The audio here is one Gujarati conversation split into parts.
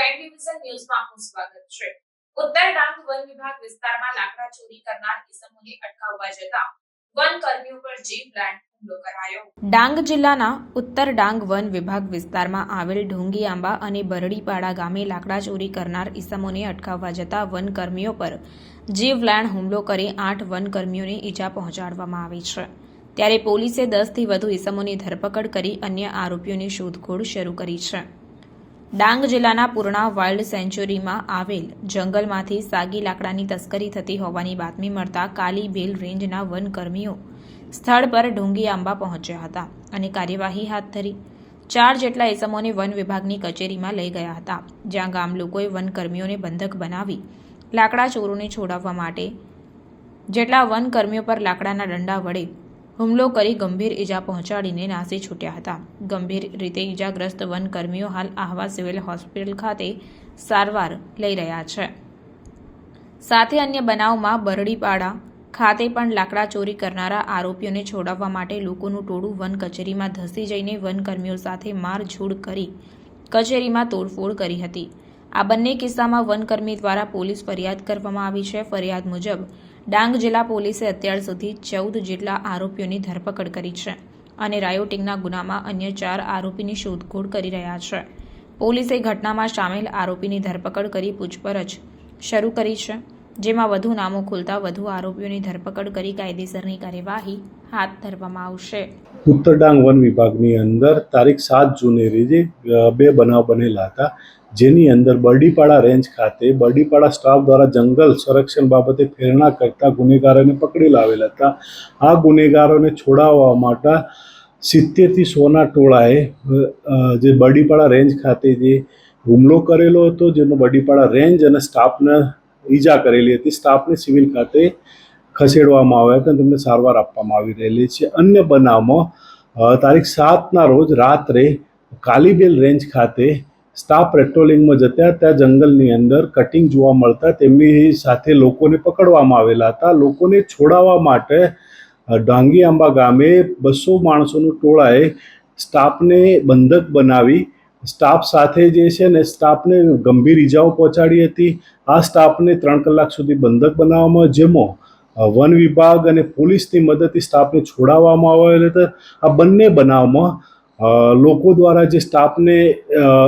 ક્રાઇમ ડિવિઝન ન્યૂઝમાં આપનું સ્વાગત છે. ઉત્તર ડાંગ વન વિભાગ વિસ્તારમાં લાકડા ચોરી કરનાર ઇસમોને અટકાવવા જતા વન કર્મીઓ પર જીવ લેન્ડ હુમલો ડાંગ જિલ્લાના ઉત્તર ડાંગ વન વિભાગ વિસ્તારમાં આવેલ ઢોંગી આંબા અને બરડીપાડા ગામે લાકડા ચોરી કરનાર ઇસમોને અટકાવવા જતા વનકર્મીઓ પર જીવલેણ હુમલો કરી આઠ વન કર્મીઓને ઈજા પહોંચાડવામાં આવી છે. ત્યારે પોલીસે દસથી વધુ ઇસમોની ધરપકડ કરી અન્ય આરોપીઓની શોધખોળ શરૂ કરી છે. ડાંગ જિલ્લાના પૂર્ણા વાઇલ્ડ સેન્ચ્યુરીમાં આવેલ જંગલમાંથી સાગી લાકડાની તસ્કરી થતી હોવાની બાતમી મળતા કાલી બેલ રેન્જના વનકર્મીઓ સ્થળ પર ઢુંગી આંબા પહોંચ્યા હતા અને કાર્યવાહી હાથ ધરી. ચાર જેટલા એસમોને વન વિભાગની કચેરીમાં લઈ ગયા હતા, જ્યાં ગામ લોકોએ વનકર્મીઓને બંધક બનાવી લાકડા ચોરોને છોડાવવા માટે જેટલા વનકર્મીઓ પર લાકડાના દંડા વડે હુમલો કરી ગંભીર ઈજા પહોંચાડીને નાસી છૂટ્યા હતા. ગંભીર રીતે ઈજાગ્રસ્ત વનકર્મીઓ હાલ આહવા સિવિલ હોસ્પિટલ ખાતે સારવાર લઈ રહ્યા છે. સાથે અન્ય બનાવમાં બરડીપાડા ખાતે પણ લાકડા ચોરી કરનારા આરોપીઓને છોડાવવા માટે લોકોનું ટોળું વન કચેરીમાં ધસી જઈને વનકર્મીઓ સાથે મારઝૂડ કરી કચેરીમાં તોડફોડ કરી હતી. આ બંને કિસ્સામાં વનકર્મી દ્વારા પોલીસ ફરિયાદ કરવામાં આવી છે. ફરિયાદ મુજબ ડાંગ જિલ્લા પોલીસે અત્યાર સુધી ચૌદ જેટલા આરોપીઓની ધરપકડ કરી છે અને રાયોટિંગના ગુનામાં અન્ય ચાર આરોપીની શોધખોળ કરી રહ્યા છે. પોલીસે ઘટનામાં સામેલ આરોપીની ધરપકડ કરી પૂછપરછ શરૂ કરી છે. જેમાં વધુ નામો ખુલતા વધુ આરોપીઓની ધરપકડ કરી કાયદેસરની કાર્યવાહી હાથ ધરવામાં આવશે. ઉત્તર ડાંગ વન વિભાગની અંદર તારીખ સાત જૂને રીજે બે બનાવ બનેલા હતા. જેની અંદર બરડીપાડા રેન્જ ખાતે બરડીપાડા સ્ટાફ દ્વારા જંગલ સંરક્ષણ બાબતે પ્રેરણા કરતા ગુનેગારોને પકડી લાવેલા હતા. આ ગુનેગારોને છોડાવવા માટે સિત્તેરથી સોના ટોળાએ જે બરડીપાડા રેન્જ ખાતે જે હુમલો કરેલો હતો, જેનો બરડીપાડા રેન્જ અને સ્ટાફને ઈજા કરેલી હતી. સ્ટાફને સિવિલ ખાતે ખસેડવામાં આવ્યા હતા અને તેમને સારવાર આપવામાં આવી રહેલી છે. અન્ય બનાવમાં તારીખ સાતના રોજ રાત્રે કાલીબેલ રેન્જ ખાતે સ્ટાફ પેટ્રોલિંગમાં જતા ત્યાં જંગલની અંદર કટિંગ જોવા મળતા તેમની સાથે લોકોને પકડવામાં આવેલા હતા. લોકોને છોડાવવા માટે ડાંગી આંબા ગામે બસો માણસોનું ટોળાએ સ્ટાફને બંધક બનાવી સ્ટાફ સાથે જે છે ને, સ્ટાફને ગંભીર ઈજાઓ પહોંચાડી હતી. આ સ્ટાફને ત્રણ કલાક સુધી બંધક બનાવવામાં જેમાં વન વિભાગ અને પોલીસની મદદથી સ્ટાફને છોડાવવામાં આવેલ હતા. આ બંને બનાવમાં લોકો દ્વારા જે સ્ટાફને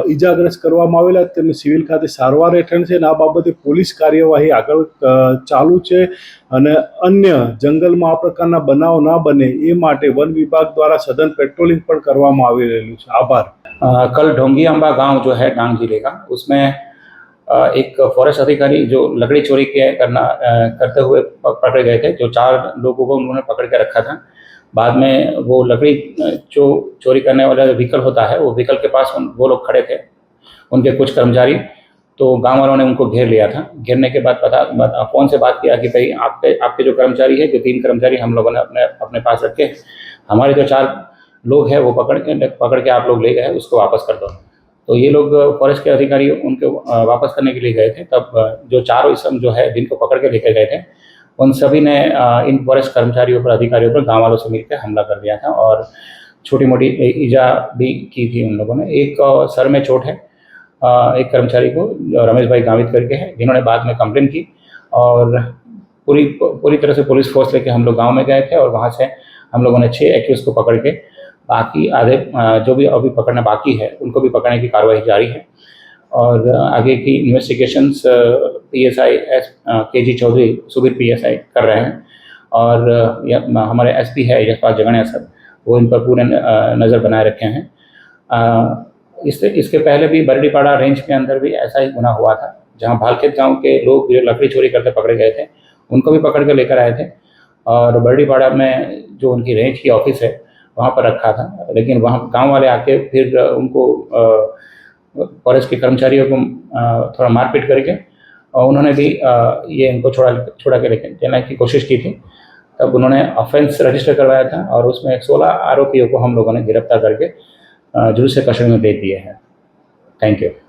ઈજાગ્રસ્ત કરવામાં આવેલા તેમને સિવિલ ખાતે સારવાર હેઠળ છે અને આ બાબતે પોલીસ કાર્યવાહી આગળ ચાલુ છે અને અન્ય જંગલમાં આ પ્રકારના બનાવ ના બને એ માટે વન વિભાગ દ્વારા સઘન પેટ્રોલિંગ પણ કરવામાં આવી રહેલું છે. આભાર. अ, कल ढोंगी अम्बा गाँव जो है डांग ज़िले का उसमें एक फॉरेस्ट अधिकारी जो लकड़ी चोरी के करना करते हुए पकड़े गए थे जो चार लोगों को उन्होंने पकड़ के रखा था। बाद में वो लकड़ी जो चोरी करने वाला जो व्हीकल होता है वो व्हीकल के पास उन, वो लोग खड़े थे उनके कुछ कर्मचारी। तो गाँव वालों ने उनको घेर लिया था। घेरने के बाद पता फ़ोन से बात किया कि भाई आपके आपके जो कर्मचारी है जो तीन कर्मचारी हम लोगों ने अपने अपने पास रखे हमारे जो चार लोग हैं, वो पकड़ के पकड़ के आप लोग ले गए, उसको वापस कर दो। तो ये लोग फॉरेस्ट के अधिकारी उनको वापस करने के लिए गए थे। तब जो चारों इसम जो है, जिनको पकड़ के लेकर गए थे, उन सभी ने इन फॉरेस्ट कर्मचारियों पर, अधिकारियों पर गाँव वालों से मिलकर हमला कर दिया था और छोटी मोटी ईजा भी की थी उन लोगों ने। एक सर में चोट है एक कर्मचारी को रमेश भाई गावित करके है, जिन्होंने बाद में कंप्लेन की और पूरी पूरी तरह से पुलिस फोर्स लेके हम लोग गाँव में गए थे और वहाँ से हम लोगों ने छः एक्यूज को पकड़ के बाकी आधे जो भी अभी पकड़ना बाकी है, उनको भी पकड़ने की कार्रवाई जारी है। और आगे की investigations P S I S K G Chaudhary Subir P S I कर रहे हैं। और हमारे एस पी है, यशपाल जगन्या सर, वो इन पर पूरे नज़र बनाए रखे हैं। इससे, इसके पहले भी बरडीपाड़ा रेंज के अंदर भी ऐसा ही गुना हुआ था, जहाँ भालखेत गाँव के लोग जो लकड़ी चोरी करते पकड़े गए थे, उनको भी पकड़ के लेकर आए थे। और बरडीपाड़ा में जो उनकी रेंज की ऑफ़िस है वहाँ पर रखा था। लेकिन वहाँ गाँव वाले आके फिर उनको फॉरेस्ट के कर्मचारियों को थोड़ा मारपीट करके और उन्होंने भी ये इनको छोड़ा छोड़ा के लेके देने की कोशिश की थी। तब उन्होंने ऑफेंस रजिस्टर करवाया था और उसमें 16 आरोपियों को हम लोगों ने गिरफ़्तार करके जुलूस कस्टडी में दे दिए हैं। Thank you